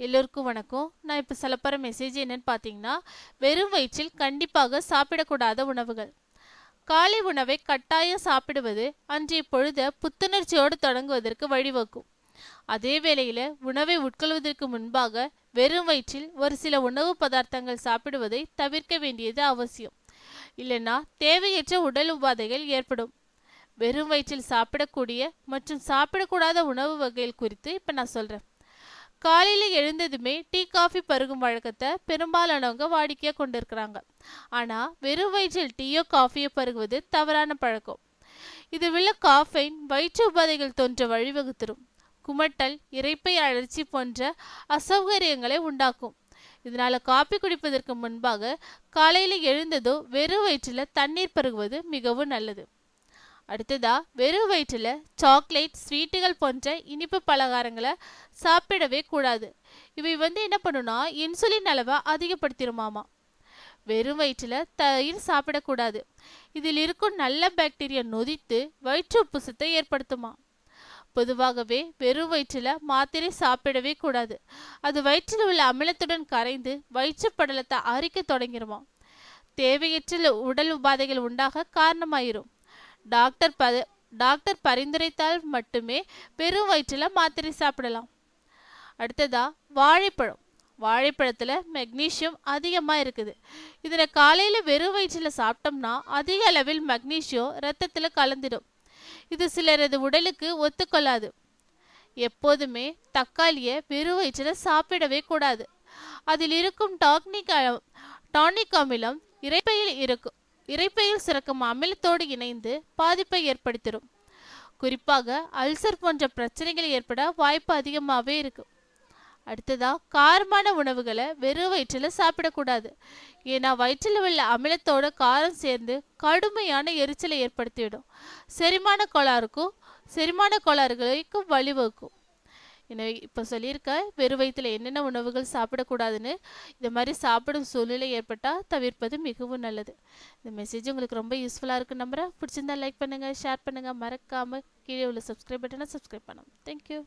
எல்லோருக்கும் வணக்கம். நான் இப்போ சொல்ல மெசேஜ் என்னன்னு பார்த்தீங்கன்னா வெறும் வயிற்றில் கண்டிப்பாக சாப்பிடக்கூடாத உணவுகள். காலை உணவை கட்டாயம் சாப்பிடுவது அன்றைய பொழுத புத்துணர்ச்சியோடு தொடங்குவதற்கு வழிவகுக்கும். அதே வேளையில் உணவை உட்கொள்வதற்கு முன்பாக வெறும் வயிற்றில் ஒரு சில உணவு பதார்த்தங்கள் சாப்பிடுவதை தவிர்க்க வேண்டியது அவசியம். இல்லைன்னா தேவையற்ற உடல் உபாதைகள் ஏற்படும். வெறும் வயிற்றில் சாப்பிடக்கூடிய மற்றும் சாப்பிடக்கூடாத உணவு வகைகள் குறித்து இப்போ நான் சொல்கிறேன் காலையில் எழுந்ததுமே டீ காஃபி பருகும் வழக்கத்தை பெரும்பாலானவங்க வாடிக்கையாக கொண்டிருக்கிறாங்க. ஆனால் வெறும் வயிற்றில் டீயோ காஃபியோ பருகுவது தவறான பழக்கம். இது உள்ள காஃபைன் வயிற்று உபாதைகள் தோன்ற வழிவகுத்திரும். குமட்டல் இரைப்பை அழற்சி போன்ற அசௌகரியங்களை உண்டாக்கும். இதனால காப்பி குடிப்பதற்கு முன்பாக காலையில் எழுந்ததோ வெறும் வயிற்றில் தண்ணீர் பருகுவது மிகவும் நல்லது. அடுத்ததா வெறும் வயிற்றில் சாக்லேட் ஸ்வீட்டுகள் போன்ற இனிப்பு பலகாரங்களை சாப்பிடவே கூடாது. இவை வந்து என்ன பண்ணுனா இன்சுலின் அளவை அதிகப்படுத்திடுமாமா. வெறும் வயிற்றில் தயிர் சாப்பிடக்கூடாது. இதில் இருக்கும் நல்ல பாக்டீரியா நொதித்து வயிற்று உப்புசத்தை ஏற்படுத்துமா. பொதுவாகவே வெறும் வயிற்றில் மாத்திரை சாப்பிடவே கூடாது. அது வயிற்றில் உள்ள அமிலத்துடன் கரைந்து வயிற்று படலத்தை அரிக்க தொடங்கிடுமா. தேவையற்ற உடல் உபாதைகள் உண்டாக காரணமாயிரும். டாக்டர் ப டாக்டர் பரிந்துரைத்தால் மட்டுமே வெறும் வயிற்றில் மாத்திரை சாப்பிடலாம். அடுத்ததா வாழைப்பழம். வாழைப்பழத்தில் மெக்னீஷியம் அதிகமாக இருக்குது. இதில் காலையில் வெறும் வயிற்றில் சாப்பிட்டோம்னா அதிக அளவில் மெக்னீஷியம் ரத்தத்தில் கலந்துடும். இது சிலரது உடலுக்கு ஒத்துக்கொள்ளாது. எப்போதுமே தக்காளியை வெறும் வயிற்றில் சாப்பிடவே கூடாது. அதில் இருக்கும் டாக்னிக் டானிக் அமிலம் இறைப்பையில் இருக்கும். இறைப்பையில் சுரக்கும் அமிலத்தோடு இணைந்து பாதிப்பை ஏற்படுத்திடும். குறிப்பாக அல்சர் போன்ற பிரச்சனைகள் ஏற்பட வாய்ப்பு அதிகமாகவே இருக்கும் அடுத்ததா காரமான உணவுகளை வெறும் வயிற்றில் சாப்பிடக்கூடாது. ஏன்னா வயிற்றில் உள்ள அமிலத்தோட காரம் சேர்ந்து கடுமையான எரிச்சலை ஏற்படுத்திவிடும். செரிமான கோளாறுக்கும் செரிமான கோளாறுகளுக்கும் வழிவகுக்கும். எனவே இப்போ சொல்லியிருக்கேன் வெறும் வயிற்றில் என்னென்ன உணவுகள் சாப்பிடக்கூடாதுன்னு இந்த மாதிரி சாப்பிடும் சூழ்நிலை ஏற்பட்டால் தவிர்ப்பது மிகவும் நல்லது. இந்த மெசேஜ் உங்களுக்கு ரொம்ப யூஸ்ஃபுல்லாக இருக்கு நம்புகிறேன் பிடிச்சிருந்தா லைக் பண்ணுங்கள் ஷேர் பண்ணுங்கள் மறக்காமல் கீழே உள்ள சப்ஸ்கிரைப் பட்டனை சப்ஸ்கிரைப் பண்ணுங்கள் தேங்க்யூ